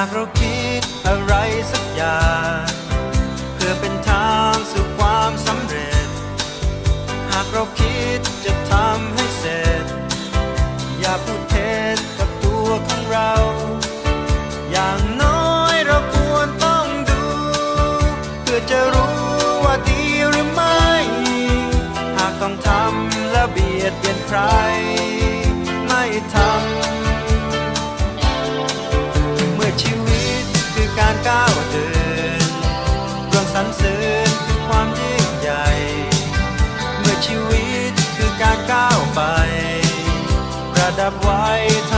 ากเราคิดอะไรสักอย่าง เพื่อเป็นทางสู่ความสำเร็จ หากเราคิดจะทำให้เสร็จ อย่าพูดเท็จกับตัวของเรา อย่างน้อยเราควรต้องดู เพื่อจะรู้ว่าดีหรือไม่ หากต้องทำและเบียดเบียนใคร ไม่ทำ I'm white.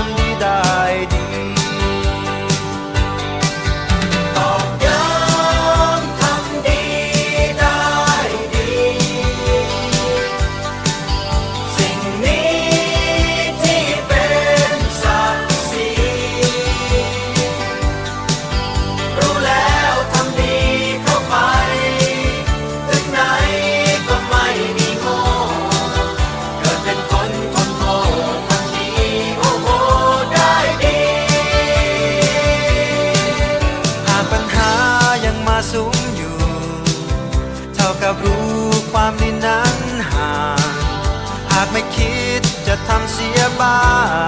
สูงอยู่ เท่ากับรู้ความในนั้นห่าง หากไม่คิดจะทำเสียบ้าง